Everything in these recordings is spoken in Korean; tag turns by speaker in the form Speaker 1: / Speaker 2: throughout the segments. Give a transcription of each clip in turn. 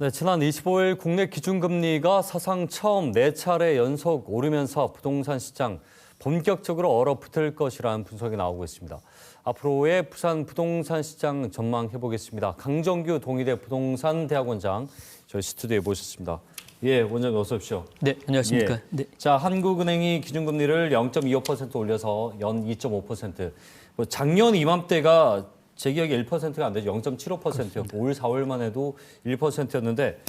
Speaker 1: 네, 지난 25일 국내 기준금리가 사상 처음 네차례 연속 오르면서 부동산 시장 본격적으로 얼어붙을 것이라는 분석이 나오고 있습니다. 앞으로의 부산 부동산 시장 전망해 보겠습니다. 강정규 동의대 부동산 대학원장 저희 스튜디오에 모셨습니다. 예, 원장님 어서 오십시오.
Speaker 2: 네, 안녕하십니까.
Speaker 1: 예.
Speaker 2: 네.
Speaker 1: 자, 한국은행이 기준금리를 0.25% 올려서 연 2.5%. 뭐 작년 이맘때가 제 기억에 1%가 안 되죠. 0.75%였고 올 4월만 해도 1%였는데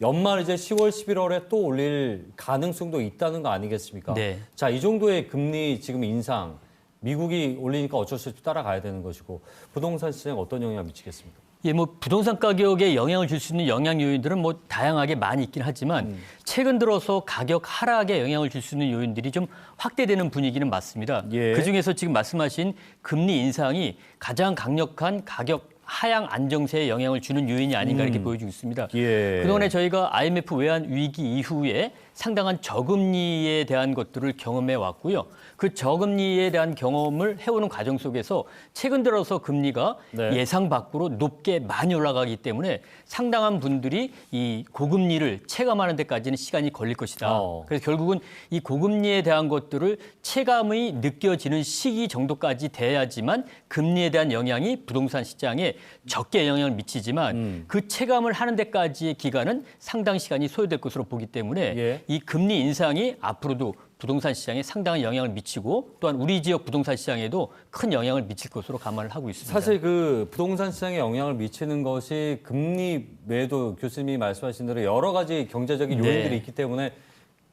Speaker 1: 연말 이제 10월, 11월에 또 올릴 가능성도 있다는 거 아니겠습니까?
Speaker 2: 네.
Speaker 1: 자, 이 정도의 금리 지금 인상 미국이 올리니까 어쩔 수 없이 따라가야 되는 것이고 부동산 시장에 어떤 영향을 미치겠습니까?
Speaker 2: 예, 뭐 부동산 가격에 영향을 줄 수 있는 영향 요인들은 뭐 다양하게 많이 있긴 하지만
Speaker 1: 음.
Speaker 2: 최근 들어서 가격 하락에 영향을 줄 수 있는 요인들이 좀 확대되는 분위기는 맞습니다.
Speaker 1: 예.
Speaker 2: 그 중에서 지금 말씀하신 금리 인상이 가장 강력한 가격 하향 안정세에 영향을 주는 요인이 아닌가 이렇게 보여지고 있습니다.
Speaker 1: 음. 예.
Speaker 2: 그동안에 저희가 IMF 외환 위기 이후에 상당한 저금리에 대한 것들을 경험해 왔고요. 그 저금리에 대한 경험을 해오는 과정 속에서 최근 들어서 금리가
Speaker 1: 네.
Speaker 2: 예상 밖으로 높게 많이 올라가기 때문에 상당한 분들이 이 고금리를 체감하는 데까지는 시간이 걸릴 것이다.
Speaker 1: 어.
Speaker 2: 그래서 결국은 이 고금리에 대한 것들을 체감이 느껴지는 시기 정도까지 돼야지만 금리에 대한 영향이 부동산 시장에 적게 영향을 미치지만
Speaker 1: 음.
Speaker 2: 그 체감을 하는 데까지의 기간은 상당 시간이 소요될 것으로 보기 때문에
Speaker 1: 예.
Speaker 2: 이 금리 인상이 앞으로도 부동산 시장에 상당한 영향을 미치고 또한 우리 지역 부동산 시장에도 큰 영향을 미칠 것으로 감안을 하고 있습니다.
Speaker 1: 사실 그 부동산 시장에 영향을 미치는 것이 금리 외에도 교수님이 말씀하신 대로 여러 가지 경제적인
Speaker 2: 네.
Speaker 1: 요인들이 있기 때문에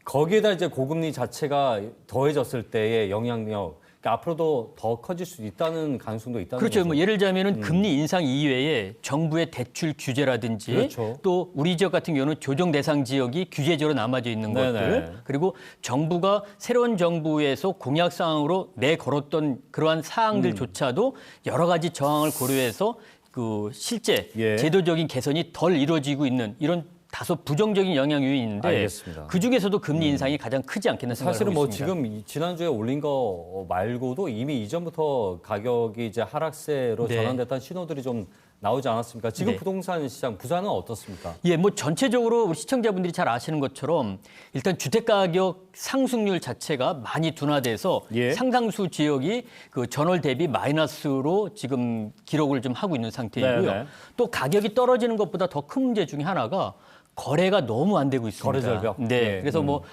Speaker 1: 거기에다 이제 고금리 자체가 더해졌을 때의 영향력 그러니까 앞으로도 더 커질 수 있다는 가능성도 있다는
Speaker 2: 그렇죠.
Speaker 1: 거죠.
Speaker 2: 뭐 예를 들자면은 금리 인상 이외에 정부의 대출 규제라든지
Speaker 1: 음. 그렇죠.
Speaker 2: 또 우리 지역 같은 경우는 조정 대상 지역이 규제제로 남아져 있는
Speaker 1: 네네.
Speaker 2: 것들 그리고 정부가 새로운 정부에서 공약 사항으로 내 걸었던 그러한 사항들조차도 여러 가지 저항을 고려해서 그 실제
Speaker 1: 예.
Speaker 2: 제도적인 개선이 덜 이루어지고 있는 이런 다소 부정적인 영향 요인이 있는데
Speaker 1: 알겠습니다. 음.
Speaker 2: 그 중에서도 금리 인상이 가장 크지 않겠나 생각을
Speaker 1: 사실은 뭐
Speaker 2: 있습니다.
Speaker 1: 지금 이- 지난주에 올린 거 말고도 이미 이전부터 가격이 이제 하락세로
Speaker 2: 네.
Speaker 1: 전환됐다는 신호들이 좀 나오지 않았습니까? 지금
Speaker 2: 네.
Speaker 1: 부동산 시장 부산은 어떻습니까?
Speaker 2: 예, 뭐 전체적으로 우리 시청자분들이 잘 아시는 것처럼 일단 주택 가격 상승률 자체가 많이 둔화돼서
Speaker 1: 예.
Speaker 2: 상당수 지역이 그 전월 대비 마이너스로 지금 기록을 좀 하고 있는 상태이고요.
Speaker 1: 네네.
Speaker 2: 또 가격이 떨어지는 것보다 더 큰 문제 중에 하나가 거래가 너무 안 되고 있습니다.
Speaker 1: 거래 절벽?
Speaker 2: 네.
Speaker 1: 예.
Speaker 2: 그래서 뭐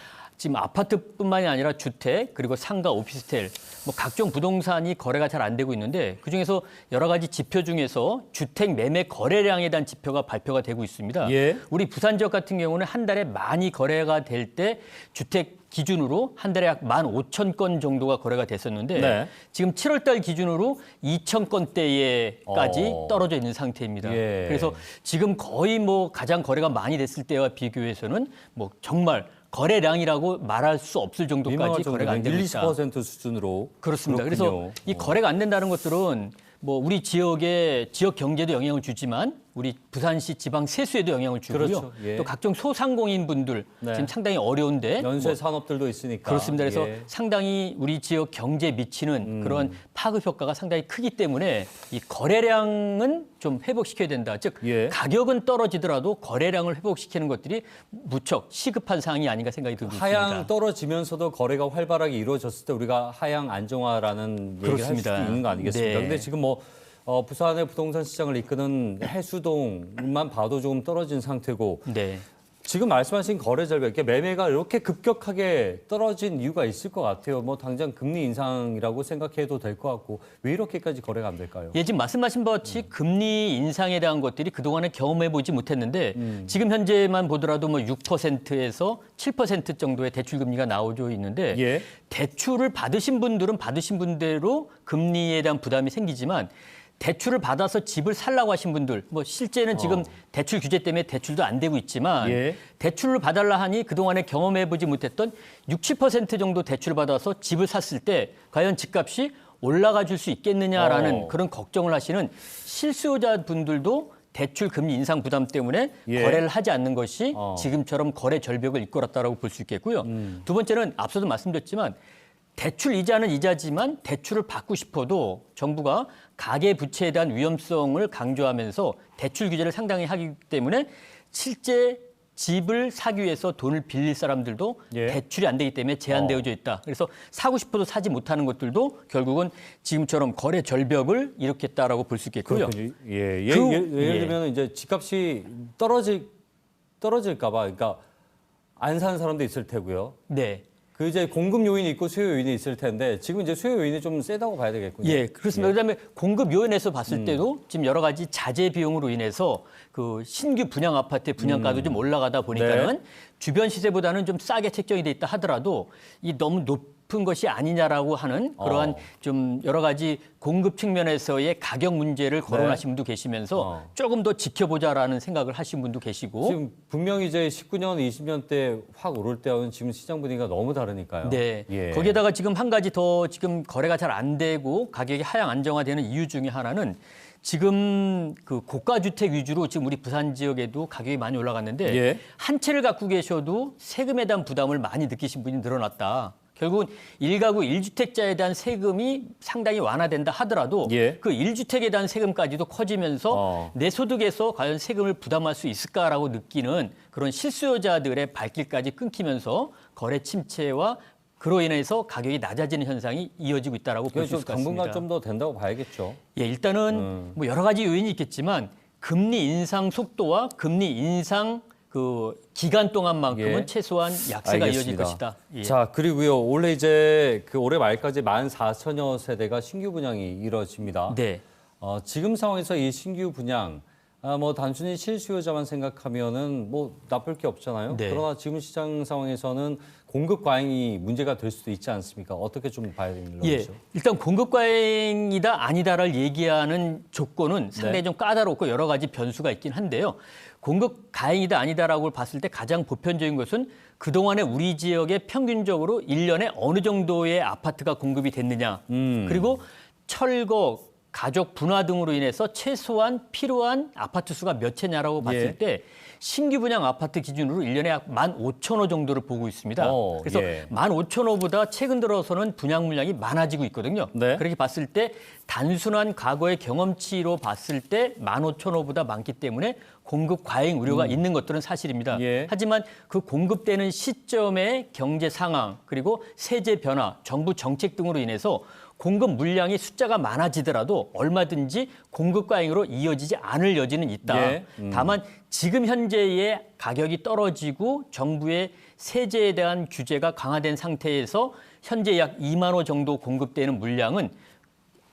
Speaker 2: 지금 아파트뿐만이 아니라 주택 그리고 상가 오피스텔 뭐 각종 부동산이 거래가 잘 안 되고 있는데 그중에서 여러 가지 지표 중에서 주택 매매 거래량에 대한 지표가 발표가 되고 있습니다.
Speaker 1: 예.
Speaker 2: 우리 부산 지역 같은 경우는 한 달에 많이 거래가 될 때 주택 기준으로 한 달에 약 15,000건 정도가 거래가 됐었는데
Speaker 1: 네.
Speaker 2: 지금 7월 달 기준으로 2,000 건대에까지
Speaker 1: 어.
Speaker 2: 떨어져 있는 상태입니다.
Speaker 1: 예.
Speaker 2: 그래서 지금 거의 뭐 가장 거래가 많이 됐을 때와 비교해서는 뭐 정말 거래량이라고 말할 수 없을 정도까지 거래가 안 되고
Speaker 1: 1,
Speaker 2: 있다.
Speaker 1: 20% 수준으로
Speaker 2: 그렇습니다.
Speaker 1: 그렇군요.
Speaker 2: 그래서 이
Speaker 1: 어.
Speaker 2: 거래가 안 된다는 것들은 뭐 우리 지역의 지역 경제도 영향을 주지만 우리 부산시 지방 세수에도 영향을 주고요.
Speaker 1: 그렇죠. 예.
Speaker 2: 또 각종 소상공인 분들
Speaker 1: 네.
Speaker 2: 지금 상당히 어려운데
Speaker 1: 연쇄
Speaker 2: 뭐
Speaker 1: 산업들도 있으니까
Speaker 2: 그렇습니다. 그래서
Speaker 1: 예. 음.
Speaker 2: 상당히 우리 지역 경제에 미치는 그런 파급 효과가 상당히 크기 때문에 이 거래량은 좀 회복시켜야 된다. 즉
Speaker 1: 예.
Speaker 2: 가격은 떨어지더라도 거래량을 회복시키는 것들이 무척 시급한 사항이 아닌가 생각이 들고
Speaker 1: 하향
Speaker 2: 있습니다.
Speaker 1: 떨어지면서도 거래가 활발하게 이루어졌을 때 우리가 하향 안정화라는 얘기를
Speaker 2: 그렇습니다.
Speaker 1: 수도 있는 거 아니겠습니까?
Speaker 2: 네.
Speaker 1: 근데 지금 뭐 어, 부산의 부동산 시장을 이끄는 해수동만 봐도 조금 떨어진 상태고
Speaker 2: 네.
Speaker 1: 지금 말씀하신 거래 절벽, 이렇게 매매가 이렇게 급격하게 떨어진 이유가 있을 것 같아요. 뭐 당장 금리 인상이라고 생각해도 될 것 같고 왜 이렇게까지 거래가 안 될까요?
Speaker 2: 예, 지금 말씀하신 바와 같이 금리 인상에 대한 것들이 그동안에 경험해 보지 못했는데
Speaker 1: 음.
Speaker 2: 지금 현재만 보더라도 뭐 6%에서 7% 정도의 대출 금리가 나오고 있는데
Speaker 1: 예.
Speaker 2: 대출을 받으신 분들은 받으신 분대로 금리에 대한 부담이 생기지만 대출을 받아서 집을 살라고 하신 분들, 뭐 실제는 지금 대출 규제 때문에 대출도 안 되고 있지만
Speaker 1: 어. 예.
Speaker 2: 대출을 받달라 하니 그동안에 경험해 보지 못했던 60, 70% 정도 대출을 받아서 집을 샀을 때 과연 집값이 올라가 줄 수 있겠느냐라는
Speaker 1: 어.
Speaker 2: 그런 걱정을 하시는 실수요자 분들도 대출 금리 인상 부담 때문에
Speaker 1: 예.
Speaker 2: 거래를 하지 않는 것이
Speaker 1: 어. 음.
Speaker 2: 지금처럼 거래 절벽을 이끌었다라고 볼 수 있겠고요. 두 번째는 앞서도 말씀드렸지만 대출 이자는 이자지만 대출을 받고 싶어도 정부가 가계 부채에 대한 위험성을 강조하면서 대출 규제를 상당히 하기 때문에 실제 집을 사기 위해서 돈을 빌릴 사람들도
Speaker 1: 예.
Speaker 2: 대출이 안 되기 때문에 제한되어져 있다. 그래서 사고 싶어도 사지 못하는 것들도 결국은 지금처럼 거래 절벽을 일으켰다라고 볼 수 있겠고요.
Speaker 1: 그렇군요. 예, 예,
Speaker 2: 그-
Speaker 1: 예, 예를
Speaker 2: 예.
Speaker 1: 들면 이제 집값이 떨어질 떨어질까봐, 그러니까 안 사는 사람도 있을 테고요.
Speaker 2: 네.
Speaker 1: 그 이제 공급 요인이 있고 수요 요인이 있을 텐데 지금 이제 수요 요인이 좀 세다고 봐야 되겠군요.
Speaker 2: 예, 그렇습니다. 그다음에 공급 요인에서 봤을
Speaker 1: 음.
Speaker 2: 때도 지금 여러 가지 자재 비용으로 인해서 그 신규 분양 아파트의 분양가도
Speaker 1: 음.
Speaker 2: 좀 올라가다 보니까는
Speaker 1: 네.
Speaker 2: 주변 시세보다는 좀 싸게 책정이 돼 있다 하더라도 이 너무 높 은 것이 아니냐라고 하는 그러한
Speaker 1: 어.
Speaker 2: 좀 여러 가지 공급 측면에서의 가격 문제를 거론하신 분도 계시면서
Speaker 1: 네. 어.
Speaker 2: 조금 더 지켜보자라는 생각을 하신 분도 계시고
Speaker 1: 지금 분명히 이제 19년, 20년 때 확 오를 때하고는 지금 시장 분위기가 너무 다르니까요.
Speaker 2: 네.
Speaker 1: 예.
Speaker 2: 거기에다가 지금 한 가지 더 지금 거래가 잘 안 되고 가격이 하향 안정화되는 이유 중에 하나는 지금 그 고가 주택 위주로 지금 우리 부산 지역에도 가격이 많이 올라갔는데
Speaker 1: 예.
Speaker 2: 한 채를 갖고 계셔도 세금에 대한 부담을 많이 느끼신 분이 늘어났다. 결국은 일가구일주택자에 대한 세금이 상당히 완화된다 하더라도
Speaker 1: 예.
Speaker 2: 그일주택에 대한 세금까지도 커지면서
Speaker 1: 어.
Speaker 2: 내 소득에서 과연 세금을 부담할 수 있을까라고 느끼는 그런 실수요자들의 발길까지 끊기면서 거래 침체와 그로 인해서 가격이 낮아지는 현상이 이어지고 있다라고
Speaker 1: 볼수좀
Speaker 2: 있을 것 같습니다.
Speaker 1: 당분간 좀 더 된다고 봐야겠죠.
Speaker 2: 예, 일단은
Speaker 1: 음.
Speaker 2: 뭐 여러 가지 요인이 있겠지만 금리 인상 속도와 금리 인상 그 기간 동안만큼은
Speaker 1: 예.
Speaker 2: 최소한 약세가 이어질 것이다. 예.
Speaker 1: 자, 그리고요. 올해 이제 그 올해 말까지 14,000여 세대가 신규 분양이 이뤄집니다.
Speaker 2: 네.
Speaker 1: 어, 지금 상황에서 이 신규 분양 아, 뭐 단순히 실수요자만 생각하면은 뭐 나쁠 게 없잖아요.
Speaker 2: 네.
Speaker 1: 그러나 지금 시장 상황에서는 공급 과잉이 문제가 될 수도 있지 않습니까? 어떻게 좀 봐야 되는
Speaker 2: 예,
Speaker 1: 거죠?
Speaker 2: 일단 공급 과잉이다 아니다를 얘기하는 조건은 상당히
Speaker 1: 네.
Speaker 2: 좀 까다롭고 여러 가지 변수가 있긴 한데요. 공급 과잉이다 아니다라고 봤을 때 가장 보편적인 것은 그동안에 우리 지역에 평균적으로 일년에 어느 정도의 아파트가 공급이 됐느냐.
Speaker 1: 음.
Speaker 2: 그리고 철거, 가족 분화 등으로 인해서 최소한 필요한 아파트 수가 몇 채냐라고 봤을
Speaker 1: 예.
Speaker 2: 때 신규 분양 아파트 기준으로 일년에약 15,000호 정도를 보고 있습니다.
Speaker 1: 어,
Speaker 2: 그래서
Speaker 1: 예.
Speaker 2: 15,000호보다 최근 들어서는 분양 물량이 많아지고 있거든요.
Speaker 1: 네.
Speaker 2: 그렇게 봤을 때 단순한 과거의 경험치로 봤을 때 15,000호보다 많기 때문에 공급 과잉 우려가 있는 것들은 사실입니다.
Speaker 1: 음. 예.
Speaker 2: 하지만 그 공급되는 시점의 경제 상황 그리고 세제 변화, 정부 정책 등으로 인해서 공급 물량이 숫자가 많아지더라도 얼마든지 공급 과잉으로 이어지지 않을 여지는 있다.
Speaker 1: 예. 음.
Speaker 2: 다만 지금 현재의 가격이 떨어지고 정부의 세제에 대한 규제가 강화된 상태에서 현재 약 2만 호 정도 공급되는 물량은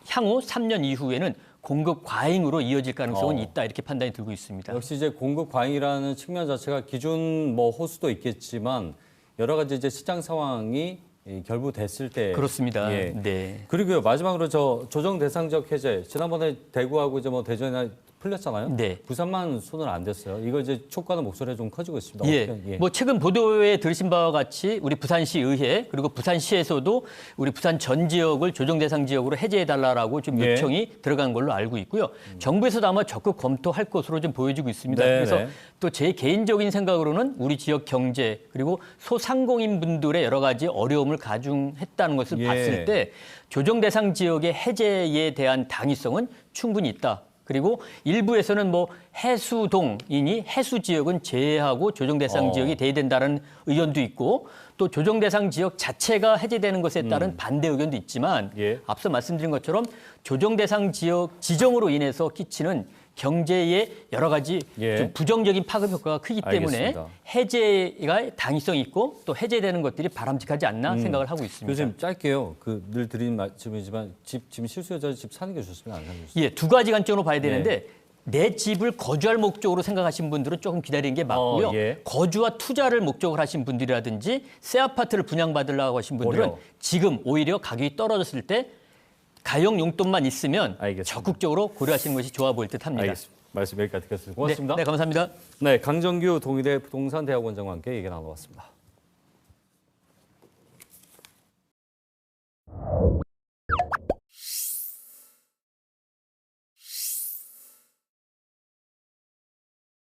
Speaker 2: 향후 3년 이후에는 공급 과잉으로 이어질 가능성은
Speaker 1: 어.
Speaker 2: 있다 이렇게 판단이 들고 있습니다.
Speaker 1: 역시 이제 공급 과잉이라는 측면 자체가 기준 뭐 호수도 있겠지만 여러 가지 이제 시장 상황이 이 결부됐을 때
Speaker 2: 그렇습니다.
Speaker 1: 예.
Speaker 2: 네.
Speaker 1: 그리고요 마지막으로 저 조정 대상 지역 해제 지난번에 대구하고 이제 뭐 대전이나 풀렸잖아요.
Speaker 2: 네.
Speaker 1: 부산만 손을 안 댔어요. 이거 이제 촉구하는 목소리가 좀 커지고 있습니다.
Speaker 2: 예.
Speaker 1: 어떻게-
Speaker 2: 뭐 최근 보도에 들으신 바와 같이 우리 부산시 의회 그리고 부산시에서도 우리 부산 전 지역을 조정 대상 지역으로 해제해 달라라고 좀
Speaker 1: 예.
Speaker 2: 요청이 들어간 걸로 알고 있고요. 정부에서도 아마 적극 검토할 것으로 좀 보여지고 있습니다.
Speaker 1: 네,
Speaker 2: 그래서
Speaker 1: 네.
Speaker 2: 또제 개인적인 생각으로는 우리 지역 경제 그리고 소상공인 분들의 여러 가지 어려움을 가중했다는 것을
Speaker 1: 예.
Speaker 2: 봤을 때 조정 대상 지역의 해제에 대한 당위성은 충분히 있다. 그리고 일부에서는 뭐 해수동이니 해수 지역은 제외하고 조정 대상
Speaker 1: 어.
Speaker 2: 지역이 돼야 된다는 의견도 있고 또 조정 대상 지역 자체가 해제되는 것에 따른 반대 의견도 있지만
Speaker 1: 음. 예.
Speaker 2: 앞서 말씀드린 것처럼 조정 대상 지역 지정으로 인해서 끼치는 경제에 여러 가지
Speaker 1: 예.
Speaker 2: 좀 부정적인 파급 효과가 크기 때문에
Speaker 1: 알겠습니다.
Speaker 2: 해제가 당위성이 있고 또 해제되는 것들이 바람직하지 않나 생각을 하고 있습니다.
Speaker 1: 교수님 짧게요. 그 늘 드리는 말씀이지만 집 지금 실수요자 집 사는 게 좋습니다. 안 사는 게 좋습니다.
Speaker 2: 예, 두 가지 관점으로 봐야 되는데 내 집을 거주할 목적으로 생각하신 분들은 조금 기다리는 게 맞고요.
Speaker 1: 어, 예.
Speaker 2: 거주와 투자를 목적으로 하신 분들이라든지 새 아파트를 분양받으려고 하신 분들은
Speaker 1: 오히려.
Speaker 2: 지금 오히려 가격이 떨어졌을 때 가용 용돈만 있으면
Speaker 1: 알겠습니다.
Speaker 2: 적극적으로 고려하시는 것이 좋아 보일 듯합니다.
Speaker 1: 알겠습니다. 말씀 여기까지 듣겠습니다. 고맙습니다.
Speaker 2: 네, 네, 감사합니다.
Speaker 1: 네, 강정규 동의대 부동산 대학원장과 함께 얘기 나눠봤습니다.